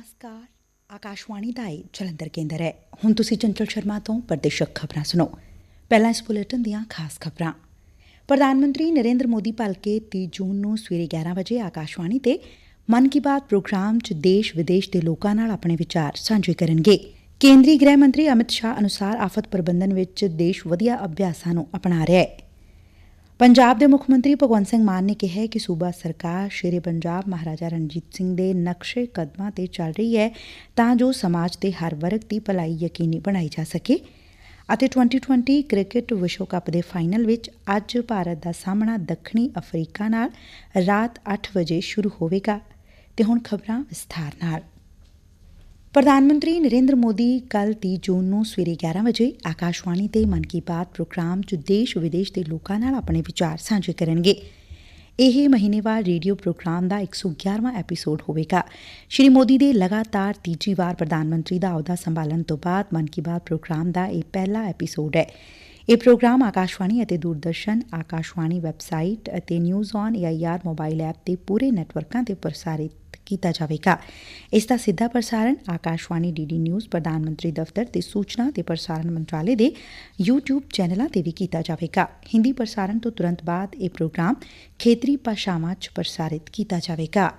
ਨਮਸਕਾਰ ਆਕਾਸ਼ਵਾਣੀ ਦਾ ਇਹ ਜਲੰਧਰ ਕੇਂਦਰ ਹੈ ਹੁਣ ਤੁਸੀਂ ਚੰਚਲ ਸ਼ਰਮਾ ਤੋਂ ਪ੍ਰਦੇਸ਼ਕ ਖਬਰਾਂ ਸੁਣੋ ਪਹਿਲਾਂ ਇਸ ਬੁਲੇਟਿਨ ਦੀਆਂ ਖਾਸ ਖਬਰਾਂ ਪ੍ਰਧਾਨ ਮੰਤਰੀ ਨਰਿੰਦਰ ਮੋਦੀ ਭਲਕੇ 30 ਜੂਨ ਨੂੰ ਸਵੇਰੇ 11 ਵਜੇ ਆਕਾਸ਼ਵਾਣੀ ਤੇ ਮਨ ਕੀ ਬਾਤ ਪ੍ਰੋਗਰਾਮ 'ਚ ਦੇਸ਼ ਵਿਦੇਸ਼ ਦੇ ਲੋਕਾਂ ਨਾਲ ਆਪਣੇ ਵਿਚਾਰ ਸਾਂਝੇ ਕਰਨਗੇ ਕੇਂਦਰੀ ਗ੍ਰਹਿ ਮੰਤਰੀ ਅਮਿਤ ਸ਼ਾਹ ਅਨੁਸਾਰ ਆਫਤ ਪ੍ਰਬੰਧਨ ਵਿੱਚ ਦੇਸ਼ ਵਧੀਆ ਅਭਿਆਸਾਂ ਨੂੰ ਅਪਣਾ ਰਿਹਾ ਹੈ ਪੰਜਾਬ ਦੇ ਮੁੱਖ ਮੰਤਰੀ ਭਗਵੰਤ ਸਿੰਘ ਮਾਨ ਨੇ ਕਿਹੈ ਕਿ ਸੁਬਾ ਸਰਕਾਰ ਸ਼ੇਰੇ ਪੰਜਾਬ ਮਹਾਰਾਜਾ ਰਣਜੀਤ ਸਿੰਘ ਦੇ ਨਕਸ਼ੇ ਕਦਮਾਂ ਤੇ ਚੱਲ ਰਹੀ ਹੈ ਤਾਂ ਜੋ ਸਮਾਜ ਦੇ ਹਰ ਵਰਗ ਦੀ ਭਲਾਈ ਯਕੀਨੀ ਬਣਾਈ ਜਾ ਸਕੇ। ਅਤੇ 2020 ਕ੍ਰਿਕਟ ਵਿਸ਼ਵ ਕੱਪ ਦੇ ਫਾਈਨਲ ਵਿੱਚ ਅੱਜ ਭਾਰਤ ਦਾ ਸਾਹਮਣਾ ਦੱਖਣੀ ਅਫਰੀਕਾ ਨਾਲ ਰਾਤ 8 ਵਜੇ ਸ਼ੁਰੂ ਹੋਵੇਗਾ। ਤੇ ਹੁਣ ਖਬਰਾਂ ਵਿਸਥਾਰ ਨਾਲ। ਪ੍ਰਧਾਨ ਮੰਤਰੀ ਨਰਿੰਦਰ ਮੋਦੀ ਕੱਲ 30 ਜੂਨ ਨੂੰ ਸਵੇਰੇ 11 ਵਜੇ ਆਕਾਸ਼ਵਾਣੀ ਤੇ ਮਨ ਕੀ ਬਾਤ ਪ੍ਰੋਗਰਾਮ 'ਚ ਦੇਸ਼ ਵਿਦੇਸ਼ ਦੇ ਲੋਕਾਂ ਨਾਲ ਆਪਣੇ ਵਿਚਾਰ ਸਾਂਝੇ ਕਰਨਗੇ। ਇਹ ਮਹੀਨੇਵਾਰ ਰੇਡੀਓ ਪ੍ਰੋਗਰਾਮ ਦਾ 111ਵਾਂ ਐਪੀਸੋਡ ਹੋਵੇਗਾ। ਸ਼੍ਰੀ ਮੋਦੀ ਦੇ ਲਗਾਤਾਰ ਤੀਜੀ ਵਾਰ ਪ੍ਰਧਾਨ ਮੰਤਰੀ ਦਾ ਅਹੁਦਾ ਸੰਭਾਲਣ ਤੋਂ ਬਾਅਦ ਮਨ ਕੀ ਬਾਤ ਪ੍ਰੋਗਰਾਮ ਦਾ ਇਹ ਪਹਿਲਾ ਐਪੀਸੋਡ ਹੈ। ਇਹ ਪ੍ਰੋਗਰਾਮ ਆਕਾਸ਼ਵਾਣੀ ਅਤੇ ਦੂਰਦਰਸ਼ਨ, ਆਕਾਸ਼ਵਾਣੀ ਵੈਬਸਾਈਟ ਅਤੇ news on AIR mobile app ਤੇ ਪੂਰੇ ਨੈਟਵਰਕਾਂ ਤੇ ਪ੍ਰਸਾਰਿਤ ਕੀਤਾ ਜਾਵੇਗਾ। ਇਸ ਦਾ ਸਿੱਧਾ ਪ੍ਰਸਾਰਣ ਆਕਾਸ਼ਵਾਣੀ ਡੀਡੀ ਨਿਊਜ਼, ਪ੍ਰਧਾਨ ਮੰਤਰੀ ਦਫ਼ਤਰ ਤੇ ਸੂਚਨਾ ਤੇ ਪ੍ਰਸਾਰਣ ਮੰਤਰਾਲੇ ਦੇ YouTube ਚੈਨਲਾਂ ਤੇ ਵੀ ਕੀਤਾ ਜਾਵੇਗਾ। ਹਿੰਦੀ ਪ੍ਰਸਾਰਣ ਤੋਂ ਤੁਰੰਤ ਬਾਅਦ ਇਹ ਪ੍ਰੋਗਰਾਮ ਖੇਤਰੀ ਭਾਸ਼ਾਵਾਂ 'ਚ ਪ੍ਰਸਾਰਿਤ ਕੀਤਾ ਜਾਵੇਗਾ।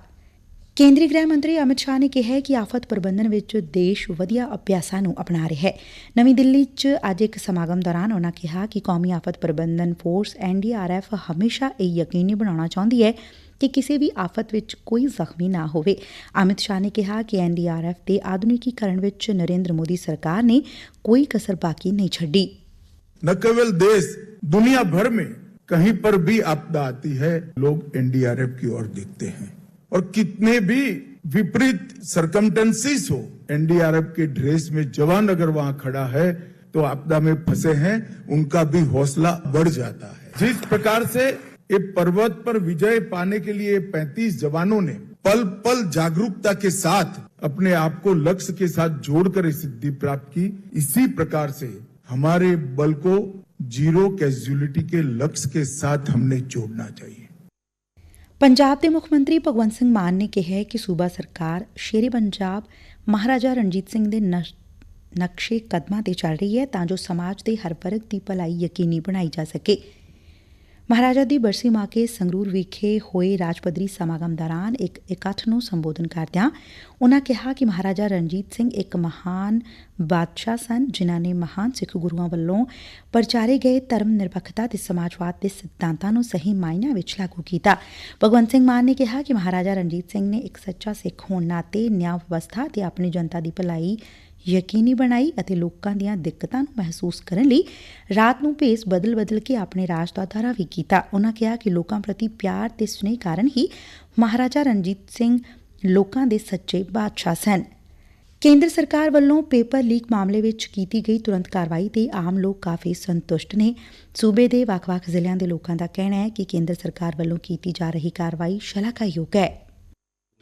ਕੇਂਦਰੀ ਗ੍ਰਹਿ ਮੰਤਰੀ ਅਮਿਤ ਸ਼ਾਹ ਨੇ ਕਿਹਾ ਕਿ ਆਫਤ ਪ੍ਰਬੰਧਨ ਵਿੱਚ ਦੇਸ਼ ਵਧੀਆ ਅਭਿਆਸਾਂ ਨੂੰ ਅਪਣਾ ਰਿਹਾ ਹੈ। ਨਵੀਂ ਦਿੱਲੀ 'ਚ ਅੱਜ ਇੱਕ ਸਮਾਗਮ ਦੌਰਾਨ ਉਨ੍ਹਾਂ ਕਿਹਾ ਕਿ ਕੌਮੀ ਆਫਤ ਪ੍ਰਬੰਧਨ ਫੋਰਸ ਐਨਡੀਆਰਐਫ ਹਮੇਸ਼ਾ ਇਹ ਯਕੀਨੀ ਬਣਾਉਣਾ ਚਾਹੁੰਦੀ ਹੈ ਕਿ ਕਿਸੇ ਵੀ ਆਫਤ ਵਿੱਚ ਕੋਈ ਜ਼ਖਮੀ ਨਾ ਹੋਵੇ ਅਮਿਤ ਸ਼ਾਹ ਨੇ ਕਿਹਾ ਕਿ ਐਨਡੀਆਰਐਫ ਦੇ ਆਧੁਨਿਕੀਕਰਨ ਵਿੱਚ ਨਰਿੰਦਰ ਮੋਦੀ ਸਰਕਾਰ ਨੇ ਕੋਈ ਕਸਰ ਬਾਕੀ ਨਹੀਂ ਛੱਡੀ न केवल देश दुनिया भर में कहीं पर भी आपदा आती है लोग एनडीआरएफ की ओर देखते हैं और कितने भी विपरीत सरकमटेंसीज हो एनडीआरएफ के ड्रेस में जवान अगर वहां खड़ा है तो आपदा में फंसे हैं उनका भी हौसला बढ़ जाता है जिस प्रकार से ये पर्वत पर विजय पाने के लिए 35 जवानों ने पल पल जागरूकता के साथ अपने आप को लक्ष्य के साथ जोड़कर ये सिद्धि प्राप्त की इसी प्रकार से हमारे बल को जीरो कैजुअलिटी के लक्ष्य के साथ हमने जोड़ना चाहिए ਪੰਜਾਬ ਦੇ ਮੁੱਖ ਮੰਤਰੀ ਭਗਵੰਤ ਸਿੰਘ ਮਾਨ ਨੇ ਕਿਹਾ ਹੈ ਕਿ ਸੂਬਾ ਸਰਕਾਰ ਸ਼ੇਰੇ ਪੰਜਾਬ ਮਹਾਰਾਜਾ ਰਣਜੀਤ ਸਿੰਘ ਦੇ ਨਸ਼- ਨਕਸ਼ੇ ਕਦਮਾਂ ਤੇ ਚੱਲ ਰਹੀ ਹੈ ਤਾਂ ਜੋ ਸਮਾਜ ਦੇ ਹਰ ਵਰਗ ਦੀ ਭਲਾਈ ਯਕੀਨੀ ਬਣਾਈ ਜਾ ਸਕੇ ਮਹਾਰਾਜਾ ਦੀ ਬਰਸੀ ਮੌਕੇ ਸੰਗਰੂਰ ਵਿਖੇ ਹੋਏ ਰਾਜ ਪੱਧਰੀ ਸਮਾਗਮ ਦੌਰਾਨ ਇੱਕ ਇਕੱਠ ਨੂੰ ਸੰਬੋਧਨ ਕਰਦਿਆਂ ਉਨ੍ਹਾਂ ਕਿਹਾ ਕਿ ਮਹਾਰਾਜਾ ਰਣਜੀਤ ਸਿੰਘ ਇੱਕ ਮਹਾਨ ਬਾਦਸ਼ਾਹ ਸਨ, ਜਿਨ੍ਹਾਂ ਨੇ ਮਹਾਨ ਸਿੱਖ ਗੁਰੂਆਂ ਵੱਲੋਂ ਪ੍ਰਚਾਰੇ ਗਏ ਧਰਮ ਨਿਰਪੱਖਤਾ ਤੇ ਸਮਾਜਵਾਦ ਦੇ ਸਿਧਾਂਤਾਂ ਨੂੰ ਸਹੀ ਮਾਇਨਿਆਂ ਵਿੱਚ ਲਾਗੂ ਕੀਤਾ। ਭਗਵੰਤ ਸਿੰਘ ਮਾਨ ਨੇ ਕਿਹਾ ਕਿ ਮਹਾਰਾਜਾ ਰਣਜੀਤ ਸਿੰਘ ਨੇ ਇੱਕ ਸੱਚਾ ਸਿੱਖ ਹੋਣ ਨਾਤੇ ਨਿਆਂ ਵਿਵਸਥਾ ਤੇ ਆਪਣੀ ਜਨਤਾ ਦੀ ਭਲਾਈ ਯਕੀਨੀ ਬਣਾਈ ਅਤੇ ਲੋਕਾਂ ਦੀਆਂ ਦਿੱਕਤਾਂ ਨੂੰ ਮਹਿਸੂਸ ਕਰਨ ਲਈ ਰਾਤ ਨੂੰ ਭੇਸ ਬਦਲ-ਬਦਲ ਕੇ ਆਪਣੇ ਰਾਜ ਦਾ ਦਾਰਾ ਵੀ ਕੀਤਾ। ਉਹਨਾਂ ਕਿਹਾ ਕਿ ਲੋਕਾਂ ਪ੍ਰਤੀ ਪਿਆਰ ਤੇ ਸਨੇਹ ਕਾਰਨ ਹੀ ਮਹਾਰਾਜਾ ਰਣਜੀਤ ਸਿੰਘ ਲੋਕਾਂ ਦੇ ਸੱਚੇ ਬਾਦਸ਼ਾਹ ਸਨ। ਕੇਂਦਰ ਸਰਕਾਰ ਵੱਲੋਂ ਪੇਪਰ ਲੀਕ ਮਾਮਲੇ ਵਿੱਚ ਕੀਤੀ ਗਈ ਤੁਰੰਤ ਕਾਰਵਾਈ ਤੇ ਆਮ ਲੋਕ ਕਾਫੀ ਸੰਤੁਸ਼ਟ ਨੇ। ਸੂਬੇ ਦੇ ਵੱਖ-ਵੱਖ ਜ਼ਿਲ੍ਹਿਆਂ ਦੇ ਲੋਕਾਂ ਦਾ ਕਹਿਣਾ ਹੈ ਕਿ ਕੇਂਦਰ ਸਰਕਾਰ ਵੱਲੋਂ ਕੀਤੀ ਜਾ ਰਹੀ ਕਾਰਵਾਈ ਸ਼ਲਾਘਾਯੋਗ ਹੈ।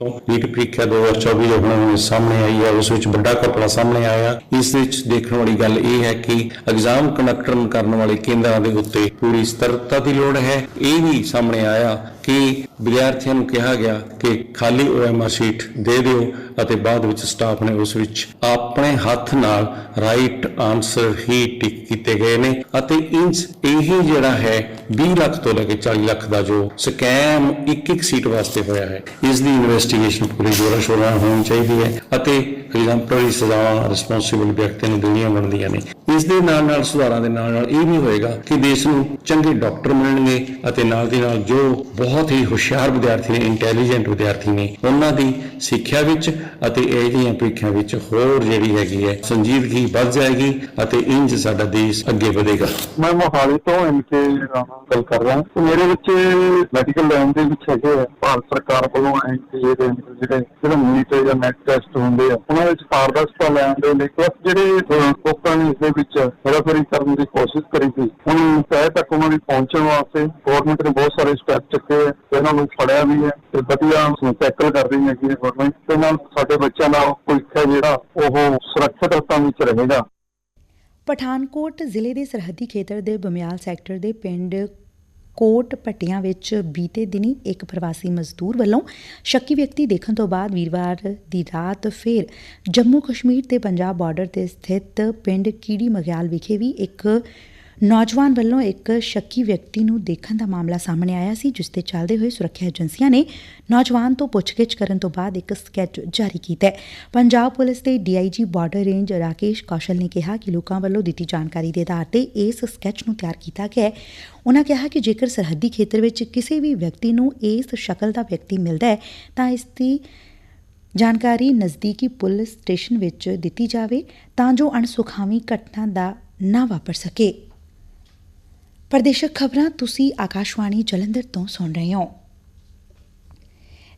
ਤੋਂ ਨੀਟ ਪ੍ਰੀਖਿਆ 2024 ਜੋ ਹੁਣ ਸਾਹਮਣੇ ਆਈ ਹੈ, ਉਸ ਵਿੱਚ ਵੱਡਾ ਘਪਲਾ ਸਾਹਮਣੇ ਆਇਆ। ਇਸ ਵਿੱਚ ਦੇਖਣ ਵਾਲੀ ਗੱਲ ਇਹ ਹੈ ਕਿ ਐਗਜ਼ਾਮ ਕੰਡਕਟਰ ਕਰਨ ਵਾਲੇ ਕੇਂਦਰਾਂ ਦੇ ਉੱਤੇ ਪੂਰੀ ਸਤਰਤਾ ਦੀ ਲੋੜ ਹੈ। ਇਹ ਵੀ ਸਾਹਮਣੇ ਆਇਆ ਕਿ ਵਿਦਿਆਰਥੀਆਂ ਨੂੰ ਕਿਹਾ ਗਿਆ ਕਿ ਖਾਲੀ OMR ਸ਼ੀਟ ਦੇ ਦਿਓ ਅਤੇ ਬਾਅਦ ਵਿੱਚ ਸਟਾਫ ਨੇ ਉਸ ਵਿੱਚ ਆਪਣੇ ਹੱਥ ਨਾਲ ਰਾਈਟ ਆਨਸਰ ਹੀ ਟਿਕ ਕੀਤੇ ਗਏ ਨੇ ਅਤੇ ਇੰਜ ਇਹ ਜਿਹੜਾ ਹੈ 20 ਲੱਖ ਤੋਂ ਲੈ ਕੇ 40 ਲੱਖ ਦਾ ਜੋ ਸਕੈਮ ਇੱਕ ਇੱਕ ਸੀਟ ਵਾਸਤੇ ਹੋਇਆ ਹੈ ਇਸ ਦੀ ਇਨਵੈਸਟੀਗੇਸ਼ਨ ਪੂਰੀ ਜੋਰਾਂ ਸ਼ੋਰਾਂ ਨਾਲ ਹੋਣੀ ਚਾਹੀਦੀ ਹੈ ਅਤੇ ਐਗਜ਼ਾਮਪਲਰੀ ਸਜ਼ਾਵਾਂ ਰਿਸਪੌਂਸਿਬਲ ਵਿਅਕਤੀਆਂ ਨੂੰ ਦੇਣੀਆਂ ਬਣਦੀਆਂ ਨੇ। ਇਸ ਦੇ ਨਾਲ ਨਾਲ ਸੁਧਾਰਾਂ ਦੇ ਨਾਲ ਨਾਲ ਇਹ ਵੀ ਹੋਏਗਾ ਕਿ ਦੇਸ਼ ਨੂੰ ਚੰਗੇ ਡਾਕਟਰ ਮਿਲਣਗੇ ਅਤੇ ਨਾਲ ਦੀ ਨਾਲ ਜੋ ਬਹੁਤ ਹੀ ਹੁਸ਼ਿਆਰ ਵਿਦਿਆਰਥੀ ਨੇ ਇੰਟੈਲੀਜੈਂਟ ਵਿਦਿਆਰਥੀ ਨੇ, ਉਹਨਾਂ ਦੀ ਸਿੱਖਿਆ ਵਿੱਚ ਅਤੇ ਇਹ ਜਿਹੀਆਂ ਪ੍ਰੀਖਿਆ ਵਿੱਚ ਹੋਰ ਜਿਹੜੀ ਹੈਗੀ ਹੈ ਸੰਜੀਦਗੀ ਵੱਧ ਜਾਏਗੀ ਅਤੇ ਇੰਜ ਸਾਡਾ ਦੇਸ਼ ਅੱਗੇ ਵਧੇਗਾ। ਮੈਂ ਮੋਹਾਲੀ ਤੋਂ ਐਮਕੇ ਗੱਲ ਕਰ ਰਿਹਾ। ਤੇ ਮੇਰੇ ਬੱਚੇ ਮੈਡੀਕਲ ਲਾਈਨ ਦੇ ਵਿੱਚ ਹੈਗੇ ਭਾਰਤ ਸਰਕਾਰ ਵੱਲੋਂ ਐਮਕੇ ਦੇ ਜਿਹੜੇ ਜਿਹੜੇ ਨੀਟ ਜਾਂ ਨੈਟ ਟੈਸਟ ਹੁੰਦੇ ਆ, ਉਹਨਾਂ ਵਿੱਚ ਪਾਰਦਰਸ਼ਤਾ ਲੈਣ ਦੇ ਲਈ ਜਿਹੜੇ ਲੋਕਾਂ ਨੇ ਇਸ ਦੇ ਵਿੱਚ ਹੇਰਾਫੇਰੀ ਕਰਨ ਦੀ ਕੋਸ਼ਿਸ਼ ਕਰੀ ਸੀ। ਹੁਣ ਤਹਿ ਤੱਕ ਉਹਨਾਂ ਦੀ ਪਹੁੰਚਣ ਵਾਸਤੇ ਗਵਰਨਮੈਂਟ ਨੇ ਬਹੁਤ ਸਾਰੇ ਸਟੈਪ ਚੁੱਕੇ ਆ ਇਹਨਾਂ ਨੂੰ ਫੜਿਆ ਵੀ ਹੈ ਤੇ ਵਧੀਆ ਟੈਕਲ ਕਰ ਰਹੀ ਹੈਗੀ ਹੈ ਗਵਰਨਮੈਂਟ ਤੇ ਨਾਲ ਸਾਡੇ ਬੱਚਿਆਂ ਦਾ ਭਵਿੱਖ ਜਿਹੜਾ ਉਹ ਸੁਰੱਖਿਅਤ ਹੱਥਾਂ ਵਿੱਚ ਰਹੇਗਾ। ਪਠਾਨਕੋਟ ਜ਼ਿਲ੍ਹੇ ਦੇ ਸਰਹੱਦੀ ਖੇਤਰ ਦੇ ਬਮਿਆਲ ਸੈਕਟਰ ਦੇ ਪਿੰਡ ਕੋਟ ਪੱਟੀਆਂ ਵਿੱਚ ਬੀਤੇ ਦਿਨੀ ਇੱਕ ਪ੍ਰਵਾਸੀ ਮਜ਼ਦੂਰ ਵੱਲੋਂ ਸ਼ੱਕੀ ਵਿਅਕਤੀ ਦੇਖਣ ਤੋਂ ਬਾਅਦ ਵੀਰਵਾਰ ਦੀ ਰਾਤ ਫਿਰ ਜੰਮੂ ਕਸ਼ਮੀਰ ਤੇ ਪੰਜਾਬ ਬਾਰਡਰ ਤੇ ਸਥਿਤ ਪਿੰਡ ਕੀੜੀ ਮਗਿਆਲ ਵਿਖੇ ਵੀ ਇੱਕ ਨੌਜਵਾਨ ਵੱਲੋਂ ਇਕ ਸ਼ੱਕੀ ਵਿਅਕਤੀ ਨੂੰ ਦੇਖਣ ਦਾ ਮਾਮਲਾ ਸਾਹਮਣੇ ਆਇਆ ਸੀ, ਜਿਸ ਦੇ ਚੱਲਦੇ ਹੋਏ ਸੁਰੱਖਿਆ ਏਜੰਸੀਆਂ ਨੇ ਨੌਜਵਾਨ ਤੋਂ ਪੁੱਛਗਿੱਛ ਕਰਨ ਤੋਂ ਬਾਅਦ ਇੱਕ ਸਕੈਚ ਜਾਰੀ ਕੀਤਾ ਪੰਜਾਬ ਪੁਲਿਸ ਦੇ DIG border range Rakesh Kaushal ਨੇ ਕਿਹਾ ਕਿ ਲੋਕਾਂ ਵੱਲੋਂ ਦਿੱਤੀ ਜਾਣਕਾਰੀ ਦੇ ਆਧਾਰ ਤੇ ਇਸ ਸਕੈਚ ਨੂੰ ਤਿਆਰ ਕੀਤਾ ਗਿਆ ਹੈ। ਉਨ੍ਹਾਂ ਕਿਹਾ ਕਿ ਜੇਕਰ ਸਰਹੱਦੀ ਖੇਤਰ ਵਿੱਚ ਕਿਸੇ ਵੀ ਵਿਅਕਤੀ ਨੂੰ ਇਸ ਸ਼ਕਲ ਦਾ ਵਿਅਕਤੀ ਮਿਲਦਾ ਹੈ, ਤਾਂ ਇਸ ਦੀ ਜਾਣਕਾਰੀ ਨਜ਼ਦੀਕੀ ਪੁਲਿਸ ਸਟੇਸ਼ਨ ਵਿੱਚ ਦਿੱਤੀ ਜਾਵੇ, ਤਾਂ ਜੋ ਅਣਸੁਖਾਵੀਂ ਘਟਨਾ ਦਾ ਨਾ ਵਾਪਰ ਸਕੇ। ਪ੍ਰਦੇਸ਼ਕ ਖਬਰਾਂ ਤੁਸੀਂ ਆਕਾਸ਼ਵਾਣੀ ਜਲੰਧਰ ਤੋਂ ਸੁਣ ਰਹੇ ਹੋ।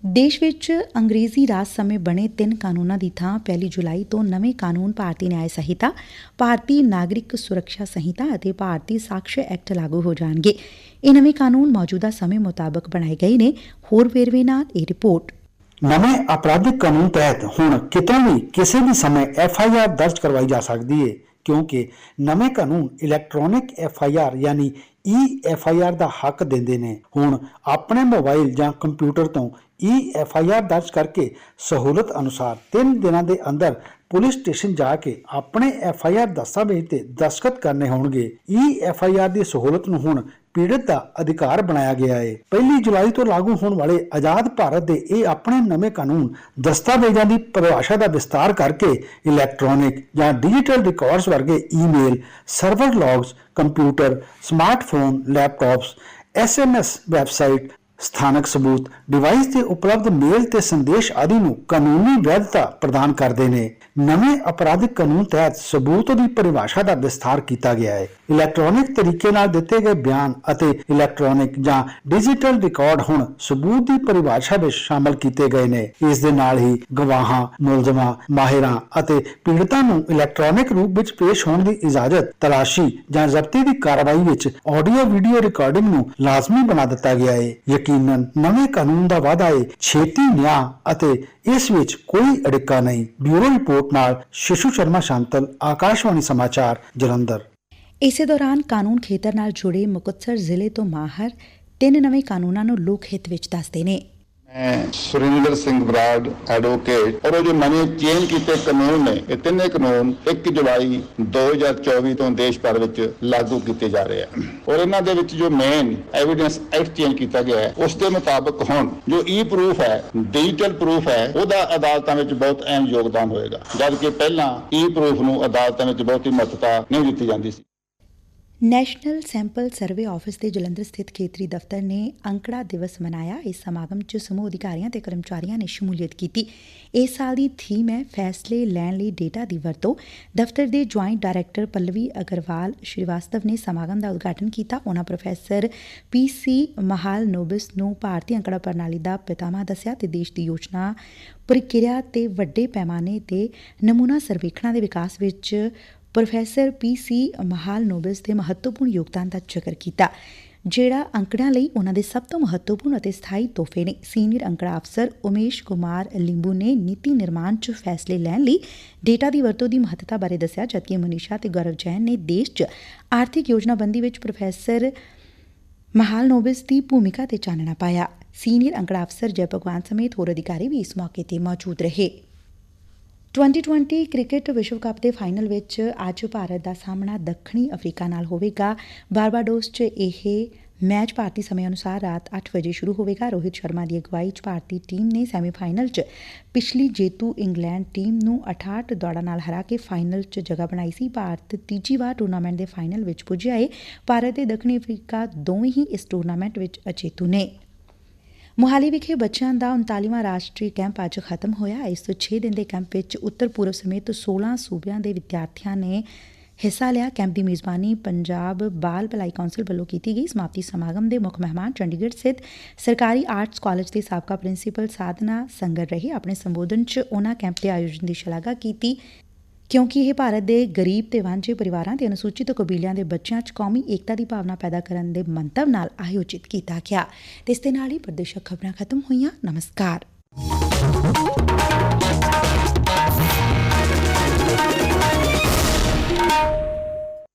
ਦੇਸ਼ ਵਿੱਚ ਅੰਗਰੇਜ਼ੀ ਰਾਜ ਸਮੇਂ ਬਣੇ ਤਿੰਨ ਕਾਨੂੰਨਾਂ ਦੀ ਥਾਂ ਪਹਿਲੀ ਜੁਲਾਈ ਤੋਂ ਨਵੇਂ ਕਾਨੂੰਨ ਭਾਰਤੀ ਨਿਆਂ ਸੰਹਿਤਾ, ਭਾਰਤੀ ਨਾਗਰਿਕ ਸੁਰੱਖਿਆ ਸੰਹਿਤਾ ਅਤੇ ਭਾਰਤੀ ਸਾਕਸ਼ਯ ਐਕਟ ਲਾਗੂ ਹੋ ਜਾਣਗੇ। ਇਹ ਨਵੇਂ ਕਾਨੂੰਨ ਮੌਜੂਦਾ ਸਮੇਂ ਮੁਤਾਬਕ ਬਣਾਏ ਗਏ ਨੇ। ਹੋਰ ਵੇਰਵੇ ਨਾਲ ਇਹ ਰਿਪੋਰਟ। ਨਵੇਂ ਅਪਰਾਧਿਕ ਕਾਨੂੰਨ ਤਹਿਤ ਹੁਣ ਕਿਤੇ ਵੀ ਕਿਸੇ ਵੀ ਸਮੇਂ ਐਫ ਆਈ ਆਰ ਦਰਜ ਕਰਵਾਈ ਜਾ ਸਕਦੀ ਹੈ ਕਿਉਂਕਿ ਨਵੇਂ ਕਾਨੂੰਨ ਇਲੈਕਟ੍ਰੋਨਿਕ ਐਫ ਆਈ ਆਰ ਯਾਨੀ ਈ ਐਫ ਆਈ ਆਰ ਦਾ ਹੱਕ ਦਿੰਦੇ ਨੇ। ਹੁਣ ਆਪਣੇ ਮੋਬਾਈਲ ਜਾਂ ਕੰਪਿਊਟਰ ਤੋਂ ਈ ਐਫ ਆਈ ਆਰ ਦਰਜ ਕਰਕੇ ਸਹੂਲਤ ਅਨੁਸਾਰ 3 ਦਿਨਾਂ ਦੇ ਅੰਦਰ ਪੁਲਿਸ ਸਟੇਸ਼ਨ ਜਾ ਕੇ ਆਪਣੇ ਐਫ ਆਈ ਆਰ ਦਸਤਾਵੇਜ਼ ਤੇ ਦਸਖਤ ਕਰਨੇ ਹੋਣਗੇ। ਈ ਐਫ ਆਈ ਆਰ ਦੀ ਸਹੂਲਤ ਨੂੰ ਹੁਣ ਪੀੜਤ ਦਾ ਅਧਿਕਾਰ ਬਣਾਇਆ ਗਿਆ ਹੈ ਪਹਿਲੀ ਜੁਲਾਈ ਤੋਂ ਲਾਗੂ ਹੋਣ ਵਾਲੇ ਆਜ਼ਾਦ ਭਾਰਤ ਦੇ ਇਹ ਆਪਣੇ ਨਵੇਂ ਕਾਨੂੰਨ ਦਸਤਾਵੇਜ਼ਾਂ ਦੀ ਪਰਿਭਾਸ਼ਾ ਦਾ ਵਿਸਤਾਰ ਕਰਕੇ ਇਲੈਕਟ੍ਰੋਨਿਕ ਜਾਂ ਡਿਜੀਟਲ ਰਿਕਾਰਡਸ ਵਰਗੇ email, server logs, computer, smartphone, laptops SMS website ਸਥਾਨਕ ਸਬੂਤ ਡਿਵਾਈਸ ਤੇ ਉਪਲਬਧ ਮੇਲ ਤੇ ਸੰਦੇਸ਼ ਆਦਿ ਨੂੰ ਕਾਨੂੰਨੀ ਵੈਧਤਾ ਪ੍ਰਦਾਨ ਕਰਦੇ ਨੇ। ਨਵੇਂ ਅਪਰਾਧਿਕ ਕਾਨੂੰਨ ਤਹਿਤ ਸਬੂਤ ਦੀ ਪਰਿਭਾਸ਼ਾ ਦਾ ਵਿਸਥਾਰ ਕੀਤਾ ਗਿਆ ਹੈ। ਇਲੈਕਟ੍ਰੋਨਿਕ ਤਰੀਕੇ ਨਾਲ ਦਿੱਤੇ ਗਏ ਬਿਆਨ ਅਤੇ ਇਲੈਕਟ੍ਰੋਨਿਕ ਜਾਂ ਡਿਜੀਟਲ ਰਿਕਾਰਡ ਹੁਣ ਸਬੂਤ ਦੀ ਪਰਿਭਾਸ਼ਾ ਵਿੱਚ ਸ਼ਾਮਲ ਕੀਤੇ ਗਏ ਨੇ। ਇਸ ਦੇ ਨਾਲ ਹੀ ਗਵਾਹਾਂ, ਮੁਲਜ਼ਮਾਂ, ਮਾਹਿਰਾਂ ਅਤੇ ਪੀੜਤਾਂ ਨੂੰ ਇਲੈਕਟ੍ਰੋਨਿਕ ਰੂਪ ਵਿੱਚ ਪੇਸ਼ ਹੋਣ ਦੀ ਇਜਾਜ਼ਤ, ਤਲਾਸ਼ੀ ਜਾਂ ਜ਼ਬਤੀ ਦੀ ਕਾਰਵਾਈ ਵਿੱਚ ਆਡੀਓ ਵੀਡੀਓ ਰਿਕਾਰਡਿੰਗ ਨੂੰ ਲਾਜ਼ਮੀ ਬਣਾ ਦਿੱਤਾ ਗਿਆ ਹੈ। ਯਕੀਨਨ ਨਵੇਂ ਕਾਨੂੰਨ ਦਾ ਵਾਅਦਾ ਹੈ ਛੇਤੀ ਨਿਆਂ ਅਤੇ ਇਸ ਵਿੱਚ ਕੋਈ ਅੜਿੱਕਾ ਨਹੀਂ। ਬਿਊਰੋ ਰਿਪੋਰਟ ਨਾਲ ਸ਼ਿਸ਼ੂ ਸ਼ਰਮਾ ਸ਼ਾਂਤਲ, ਆਕਾਸ਼ਵਾਣੀ ਸਮਾਚਾਰ, ਜਲੰਧਰ। ਇਸੇ ਦੌਰਾਨ ਕਾਨੂੰਨ ਖੇਤਰ ਨਾਲ ਜੁੜੇ ਮੁਕਤਸਰ ਜ਼ਿਲ੍ਹੇ ਤੋਂ ਮਾਹਰ ਤਿੰਨ ਨਵੇਂ ਕਾਨੂੰਨਾਂ ਨੂੰ ਲੋਕ ਹਿੱਤ ਵਿੱਚ ਦੱਸਦੇ ਨੇ। ਸੁਰਿੰਦਰ ਸਿੰਘ ਬਰਾੜ ਐਡਵੋਕੇਟ ਔਰ ਉਹ ਜੋ ਨਵੇਂ ਚੇਂਜ ਕੀਤੇ ਕਾਨੂੰਨ ਨੇ, ਇਹ ਤਿੰਨੇ ਕਾਨੂੰਨ 1 ਜੁਲਾਈ 2024 ਤੋਂ ਦੇਸ਼ ਭਰ ਵਿੱਚ ਲਾਗੂ ਕੀਤੇ ਜਾ ਰਹੇ ਆ ਔਰ ਇਹਨਾਂ ਦੇ ਵਿੱਚ ਜੋ ਮੇਨ ਐਵੀਡੈਂਸ ਐਕਟ ਚੇਂਜ ਕੀਤਾ ਗਿਆ ਹੈ, ਉਸ ਦੇ ਮੁਤਾਬਕ ਹੁਣ ਜੋ ਈ ਪ੍ਰੂਫ ਹੈ ਡਿਜੀਟਲ ਪ੍ਰੂਫ ਹੈ, ਉਹਦਾ ਅਦਾਲਤਾਂ ਵਿੱਚ ਬਹੁਤ ਅਹਿਮ ਯੋਗਦਾਨ ਹੋਏਗਾ। ਜਦਕਿ ਪਹਿਲਾਂ ਈ ਪ੍ਰੂਫ ਨੂੰ ਅਦਾਲਤਾਂ ਵਿੱਚ ਬਹੁਤੀ ਮਹੱਤਤਾ ਨਹੀਂ ਦਿੱਤੀ ਜਾਂਦੀ ਸੀ। ਨੈਸ਼ਨਲ ਸੈਂਪਲ ਸਰਵੇ ਆਫਿਸ ਦੇ ਜਲੰਧਰ ਸਥਿਤ ਖੇਤਰੀ ਦਫ਼ਤਰ ਨੇ ਅੰਕੜਾ ਦਿਵਸ ਮਨਾਇਆ। ਇਸ ਸਮਾਗਮ 'ਚ ਸਮੂਹ ਅਧਿਕਾਰੀਆਂ ਤੇ ਕਰਮਚਾਰੀਆਂ ਨੇ ਸ਼ਮੂਲੀਅਤ ਕੀਤੀ। ਇਸ ਸਾਲ ਦੀ ਥੀਮ ਹੈ ਫੈਸਲੇ ਲੈਣ ਲਈ ਡੇਟਾ ਦੀ ਵਰਤੋਂ। ਦਫ਼ਤਰ ਦੇ ਜੁਆਇੰਟ ਡਾਇਰੈਕਟਰ ਪੱਲਵੀ ਅਗਰਵਾਲ ਸ਼੍ਰੀਵਾਸਤਵ ਨੇ ਸਮਾਗਮ ਦਾ ਉਦਘਾਟਨ ਕੀਤਾ। ਉਹਨਾਂ ਪ੍ਰੋਫੈਸਰ ਪੀ ਸੀ ਮਹਾਲ ਨੋਬਿਸ ਨੂੰ ਭਾਰਤੀ ਅੰਕੜਾ ਪ੍ਰਣਾਲੀ ਦਾ ਪਿਤਾਮਾ ਦੱਸਿਆ ਤੇ ਦੇਸ਼ ਦੀ ਯੋਜਨਾ ਪ੍ਰਕਿਰਿਆ ਤੇ ਵੱਡੇ ਪੈਮਾਨੇ ਤੇ ਨਮੂਨਾ ਸਰਵੇਖਣਾਂ ਦੇ ਵਿਕਾਸ ਵਿੱਚ ਪ੍ਰੋਫੈਸਰ ਪੀ ਸੀ ਮਹਾਲ ਨੋਬਿਸ ਦੇ ਮਹੱਤਵਪੂਰਨ ਯੋਗਦਾਨ ਦਾ ਜ਼ਿਕਰ ਕੀਤਾ, ਜਿਹੜਾ ਅੰਕੜਾਂ ਲਈ ਉਹਨਾਂ ਦੇ ਸਭ ਤੋਂ ਮਹੱਤਵਪੂਰਨ ਅਤੇ ਸਥਾਈ ਤੋਹਫੇ ਨੇ। ਸੀਨੀਅਰ ਅੰਕੜਾ ਅਫਸਰ ਉਮੇਸ਼ ਕੁਮਾਰ ਲਿੰਬੂ ਨੇ ਨੀਤੀ ਨਿਰਮਾਣ 'ਚ ਫੈਸਲੇ ਲੈਣ ਲਈ ਡੇਟਾ ਦੀ ਵਰਤੋਂ ਦੀ ਮਹੱਤਤਾ ਬਾਰੇ ਦੱਸਿਆ, ਜਦਕਿ ਮਨੀਸ਼ਾ ਤੇ ਗੌਰਵ ਜੈਨ ਨੇ ਦੇਸ਼ 'ਚ ਆਰਥਿਕ ਯੋਜਨਾਬੰਦੀ ਵਿੱਚ ਪ੍ਰੋਫੈਸਰ ਮਹਾਲ ਨੋਬਿਸ ਦੀ ਭੂਮਿਕਾ ਤੇ ਚਾਨਣਾ ਪਾਇਆ। ਸੀਨੀਅਰ ਅੰਕੜਾ ਅਫਸਰ ਜੈ ਭਗਵਾਨ ਸਮੇਤ ਹੋਰ ਅਧਿਕਾਰੀ ਵੀ ਇਸ ਮੌਕੇ ਤੇ ਮੌਜੂਦ ਰਹੇ। 2020 ਕ੍ਰਿਕਟ ਵਿਸ਼ਵ ਕੱਪ ਦੇ ਫਾਈਨਲ ਵਿਚ ਅੱਜ ਭਾਰਤ ਦਾ ਸਾਹਮਣਾ ਦੱਖਣੀ ਅਫਰੀਕਾ ਨਾਲ ਹੋਵੇਗਾ। ਬਾਰਬਾਡੋਸ 'ਚ ਇਹ ਮੈਚ ਭਾਰਤੀ ਸਮੇਂ ਅਨੁਸਾਰ ਰਾਤ ਅੱਠ ਵਜੇ ਸ਼ੁਰੂ ਹੋਵੇਗਾ। ਰੋਹਿਤ ਸ਼ਰਮਾ ਦੀ ਅਗਵਾਈ 'ਚ ਭਾਰਤੀ ਟੀਮ ਨੇ ਸੈਮੀਫਾਈਨਲ 'ਚ ਪਿਛਲੀ ਜੇਤੂ ਇੰਗਲੈਂਡ ਟੀਮ ਨੂੰ 68 ਦੌੜਾਂ ਨਾਲ ਹਰਾ ਕੇ ਫਾਈਨਲ 'ਚ ਜਗ੍ਹਾ ਬਣਾਈ ਸੀ। ਭਾਰਤ ਤੀਜੀ ਵਾਰ ਟੂਰਨਾਮੈਂਟ ਦੇ ਫਾਈਨਲ ਵਿੱਚ ਪੁੱਜਿਆ ਏ। ਭਾਰਤ ਤੇ ਦੱਖਣੀ ਅਫਰੀਕਾ ਦੋਵੇਂ ਹੀ ਇਸ ਟੂਰਨਾਮੈਂਟ ਵਿੱਚ ਅਜੇਤੂ ਨੇ। ਮੁਹਾਲੀ ਵਿਖੇ ਬੱਚਿਆਂ ਦਾ 39ਵਾਂ ਰਾਸ਼ਟਰੀ ਕੈਂਪ ਅੱਜ ਖਤਮ ਹੋਇਆ। ਇਸ 6 ਦਿਨ ਦੇ ਕੈਂਪ ਵਿੱਚ ਉੱਤਰ ਪੂਰਬ ਸਮੇਤ 16 ਸੂਬਿਆਂ ਦੇ ਵਿਦਿਆਰਥੀਆਂ ਨੇ ਹਿੱਸਾ ਲਿਆ। ਕੈਂਪ ਦੀ ਮੇਜ਼ਬਾਨੀ ਪੰਜਾਬ ਬਾਲ ਭਲਾਈ ਕੌਂਸਲ ਵੱਲੋਂ ਕੀਤੀ ਗਈ। ਸਮਾਪਤੀ ਸਮਾਗਮ ਦੇ ਮੁੱਖ ਮਹਿਮਾਨ ਚੰਡੀਗੜ੍ਹ ਸਥਿਤ ਸਰਕਾਰੀ ਆਰਟਸ ਕਾਲਜ ਦੇ ਸਾਬਕਾ ਪ੍ਰਿੰਸੀਪਲ ਸਾਧਨਾ ਸੰਗਰ ਰਹੇ। ਆਪਣੇ ਸੰਬੋਧਨ 'ਚ ਉਹਨਾਂ ਕੈਂਪ ਦੇ ਆਯੋਜਨ ਦੀ ਸ਼ਲਾਘਾ ਕੀਤੀ। ਕਿਉਂਕਿ ਇਹ ਭਾਰਤ ਦੇ ਗਰੀਬ ਤੇ ਵਾਂਝੇ ਪਰਿਵਾਰਾਂ ਤੇ ਅਨੁਸੂਚਿਤ ਕਬੀਲਿਆਂ ਦੇ ਬੱਚਿਆਂ 'ਚ ਕੌਮੀ ਏਕਤਾ ਦੀ ਭਾਵਨਾ ਪੈਦਾ ਕਰਨ ਦੇ ਮੰਤਵ ਨਾਲ ਆਯੋਜਿਤ ਕੀਤਾ ਗਿਆ। ਤੇ ਇਸ ਦੇ ਨਾਲ ਹੀ ਪ੍ਰਦੇਸ਼ਕ ਖਬਰਾਂ ਖਤਮ ਹੋਈਆਂ। ਨਮਸਕਾਰ।